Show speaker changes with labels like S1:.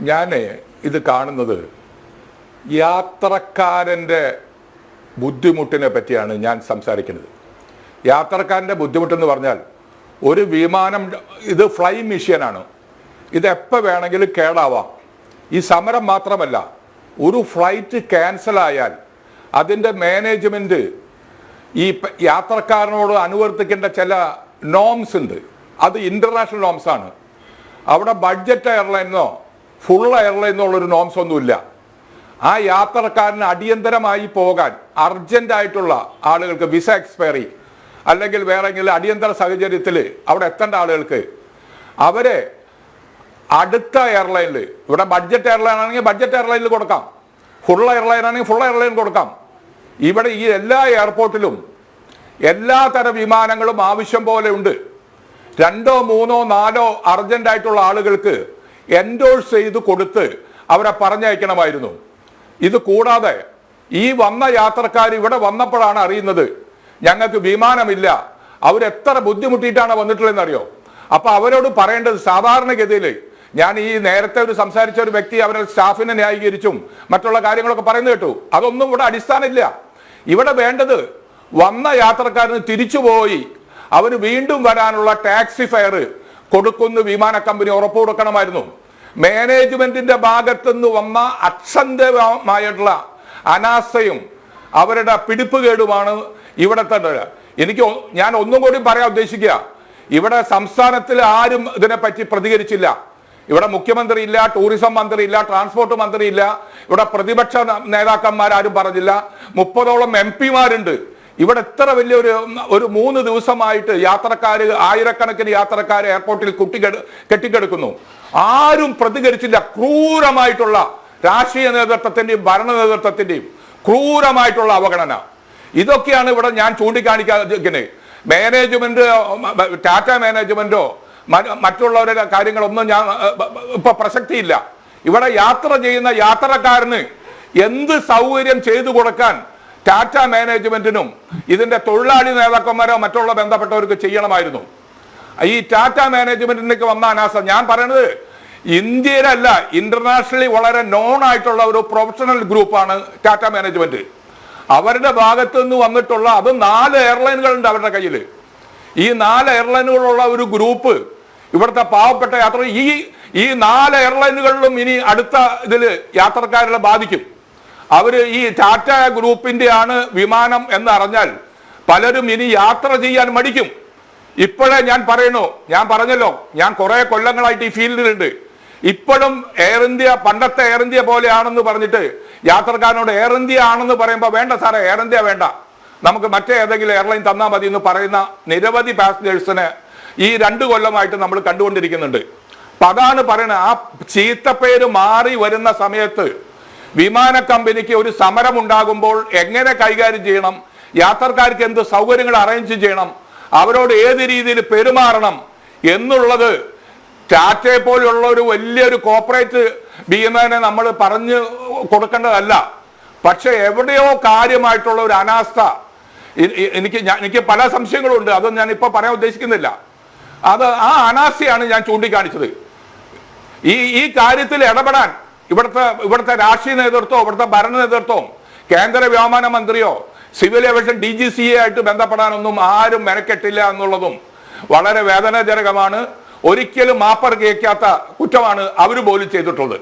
S1: ഞാൻ ഇത് കാണുന്നത് യാത്രക്കാരന്റെ ബുദ്ധിമുട്ടിനെ പറ്റിയാണ് ഞാൻ സംസാരിക്കുന്നത്. യാത്രക്കാരന്റെ ബുദ്ധിമുട്ടെന്ന് പറഞ്ഞാൽ ഒരു വിമാനം ഇത് ഫ്ലൈ മിഷ്യനാണ് ഇത് എപ്പോൾ വേണമെങ്കിലും കേടാവാം. ഈ സമരം മാത്രമല്ല ഒരു ഫ്ലൈറ്റ് ക്യാൻസൽ ആയാൽ അതിന്റെ മാനേജ്മെന്റ് ഈ യാത്രക്കാരനോട് അനുവർത്തിക്കേണ്ട ചില നോംസ് ഉണ്ട്. അത് ഇന്റർനാഷണൽ നോംസാണ്. അവിടെ ബഡ്ജറ്റ് എയർലൈനോ ഫുൾ എയർലൈൻ എന്നുള്ളൊരു നോംസ് ഒന്നുമില്ല. ആ യാത്രക്കാരന് അടിയന്തരമായി പോകാൻ അർജന്റ് ആയിട്ടുള്ള ആളുകൾക്ക് വിസ എക്സ്പയറി അല്ലെങ്കിൽ വേറെ എങ്കിലും അടിയന്തര സാഹചര്യത്തിൽ അവിടെ എത്തേണ്ട ആളുകൾക്ക് അവരെ അടുത്ത എയർലൈനിൽ ഇവിടെ ബഡ്ജറ്റ് എയർലൈൻ ആണെങ്കിൽ ബഡ്ജറ്റ് എയർലൈനിൽ കൊടുക്കാം. ഫുൾ എയർലൈൻ ആണെങ്കിൽ ഫുൾ എയർലൈൻ കൊടുക്കാം. ഇവിടെ ഈ എല്ലാ എയർപോർട്ടിലും എല്ലാ തരം വിമാനങ്ങളും ആവശ്യം പോലെ ഉണ്ട്. രണ്ടോ മൂന്നോ നാലോ അർജന്റ് ആയിട്ടുള്ള ആളുകൾക്ക് എൻഡോഴ്സ് ചെയ്ത് കൊടുത്ത് അവരെ പറഞ്ഞയക്കണമായിരുന്നു. ഇത് കൂടാതെ ഈ വന്ന യാത്രക്കാർ ഇവിടെ വന്നപ്പോഴാണ് അറിയുന്നത് ഞങ്ങൾക്ക് വിമാനമില്ല. അവരെത്ര ബുദ്ധിമുട്ടിയിട്ടാണ് വന്നിട്ടുള്ളതെന്ന് അറിയോ അപ്പൊ അവരോട് പറയേണ്ടത് സാധാരണഗതിയിൽ ഞാൻ ഈ നേരത്തെ ഒരു സംസാരിച്ച ഒരു വ്യക്തി അവരെ സ്റ്റാഫിനെ ന്യായീകരിച്ചും മറ്റുള്ള കാര്യങ്ങളൊക്കെ പറയുന്നു കേട്ടു. അതൊന്നും ഇവിടെ അടിസ്ഥാനമില്ല. ഇവിടെ വേണ്ടത് വന്ന യാത്രക്കാരന് തിരിച്ചുപോയി അവന് വീണ്ടും വരാനുള്ള ടാക്സി ഫെയർ കൊടുക്കുന്ന വിമാന കമ്പനി ഉറപ്പ് കൊടുക്കണമായിരുന്നു. മാനേജ്മെന്റിന്റെ ഭാഗത്തുനിന്ന് വന്ന അക്ഷന്തമായിട്ടുള്ള അനാസ്ഥയും അവരുടെ പിടിപ്പുകേടുമാണ് ഇവിടത്തെ എനിക്ക് ഞാൻ ഒന്നും കൂടി പറയാൻ ഉദ്ദേശിക്കുക. ഇവിടെ സംസ്ഥാനത്തിൽ ആരും ഇതിനെപ്പറ്റി പ്രതികരിച്ചില്ല. ഇവിടെ മുഖ്യമന്ത്രി ഇല്ല ടൂറിസം മന്ത്രി ഇല്ല ട്രാൻസ്പോർട്ട് മന്ത്രി ഇല്ല. ഇവിടെ പ്രതിപക്ഷ നേതാക്കന്മാരാരും പറഞ്ഞില്ല. മുപ്പതോളം എം പിമാരുണ്ട് ഇവിടെ എത്ര വലിയൊരു ഒരു മൂന്ന് ദിവസമായിട്ട് യാത്രക്കാർ ആയിരക്കണക്കിന് യാത്രക്കാർ എയർപോർട്ടിൽ കുട്ടി കെട്ടിക്കെടുക്കുന്നു. ആരും പ്രതികരിച്ചില്ല. ക്രൂരമായിട്ടുള്ള രാഷ്ട്രീയ നേതൃത്വത്തിന്റെയും ഭരണ നേതൃത്വത്തിന്റെയും ക്രൂരമായിട്ടുള്ള അവഗണന. ഇതൊക്കെയാണ് ഇവിടെ ഞാൻ ചൂണ്ടിക്കാണിക്കുന്നത് മാനേജ്മെന്റ് ടാറ്റ മാനേജ്മെന്റോ മറ്റുള്ളവരുടെ കാര്യങ്ങളൊന്നും ഞാൻ ഇപ്പൊ പ്രസക്തിയില്ല. ഇവിടെ യാത്ര ചെയ്യുന്ന യാത്രക്കാരന് എന്ത് സൗകര്യം ചെയ്തു കൊടുക്കാൻ ടാറ്റ മാനേജ്മെന്റിനും ഇതിന്റെ തൊഴിലാളി നേതാക്കന്മാരോ മറ്റുള്ള ബന്ധപ്പെട്ടവർക്ക് ചെയ്യണമായിരുന്നു. ഈ ടാറ്റ മാനേജ്മെന്റിലേക്ക് വന്ന അനാസ ഞാൻ പറയുന്നത് ഇന്ത്യയിലല്ല ഇന്റർനാഷണലി വളരെ നോൺ ആയിട്ടുള്ള ഒരു പ്രൊഫഷണൽ ഗ്രൂപ്പാണ് ടാറ്റ മാനേജ്മെന്റ്. അവരുടെ ഭാഗത്തു നിന്ന് വന്നിട്ടുള്ള അത് നാല് എയർലൈനുകളുണ്ട് അവരുടെ കയ്യിൽ ഈ നാല് എയർലൈനുകളുള്ള ഒരു ഗ്രൂപ്പ് ഇവിടുത്തെ പാവപ്പെട്ട യാത്ര ഈ ഈ നാല് എയർലൈനുകളിലും ഇനി അടുത്ത ഇതിൽ യാത്രക്കാരെ ബാധിക്കും. അവർ ഈ ടാറ്റ ഗ്രൂപ്പിന്റെ ആണ് വിമാനം എന്ന് അറിഞ്ഞാൽ പലരും ഇനി യാത്ര ചെയ്യാൻ മടിക്കും. ഇപ്പോഴേ ഞാൻ പറയണു ഞാൻ പറഞ്ഞല്ലോ ഞാൻ കുറെ കൊല്ലങ്ങളായിട്ട് ഈ ഫീൽഡിലുണ്ട്. ഇപ്പോഴും എയർ ഇന്ത്യ പണ്ടത്തെ എയർ ഇന്ത്യ പോലെയാണെന്ന് പറഞ്ഞിട്ട് യാത്രക്കാരനോട് എയർ ഇന്ത്യ ആണെന്ന് പറയുമ്പോൾ വേണ്ട സാറേ എയർ ഇന്ത്യ വേണ്ട. നമുക്ക് മറ്റേ ഏതെങ്കിലും എയർലൈൻ തന്നാൽ മതി എന്ന് പറയുന്ന നിരവധി പാസഞ്ചേഴ്സിന് ഈ രണ്ട് കൊല്ലമായിട്ട് നമ്മൾ കണ്ടുകൊണ്ടിരിക്കുന്നുണ്ട്. അപ്പൊ അതാണ് പറയുന്നത് ആ ചീത്തപ്പേര് മാറി വരുന്ന സമയത്ത് വിമാന കമ്പനിക്ക് ഒരു സമരം ഉണ്ടാകുമ്പോൾ എങ്ങനെ കൈകാര്യം ചെയ്യണം? യാത്രക്കാർക്ക് എന്ത് സൗകര്യങ്ങൾ അറേഞ്ച് ചെയ്യണം? അവരോട് ഏത് രീതിയിൽ പെരുമാറണം? എന്നുള്ളത് ടാറ്റയെ പോലെയുള്ള ഒരു വലിയൊരു കോപ്പറേറ്റ് ബി നമ്മൾ പറഞ്ഞു കൊടുക്കേണ്ടതല്ല. പക്ഷെ എവിടെയോ കാര്യമായിട്ടുള്ള ഒരു അനാസ്ഥ. എനിക്ക് എനിക്ക് പല സംശയങ്ങളും ഉണ്ട് അതൊന്നും ഞാൻ ഇപ്പൊ പറയാൻ ഉദ്ദേശിക്കുന്നില്ല. അത് ആ അനാസ്ഥയാണ് ഞാൻ ചൂണ്ടിക്കാണിച്ചത്. ഈ ഈ കാര്യത്തിൽ ഇടപെടാൻ ഇവിടുത്തെ ഇവിടുത്തെ രാഷ്ട്രീയ നേതൃത്വം ഇവിടുത്തെ ഭരണ നേതൃത്വം കേന്ദ്ര വ്യോമാന മന്ത്രിയോ civil aviation D G C A ആയിട്ട് ബന്ധപ്പെടാനൊന്നും ആരും മെനക്കെട്ടില്ല എന്നുള്ളതും വളരെ വേദനാജനകമാണ്. ഒരിക്കലും മാപ്പർ കേൾക്കാത്ത കുറ്റമാണ് അവർ പോലും ചെയ്തിട്ടുള്ളത്.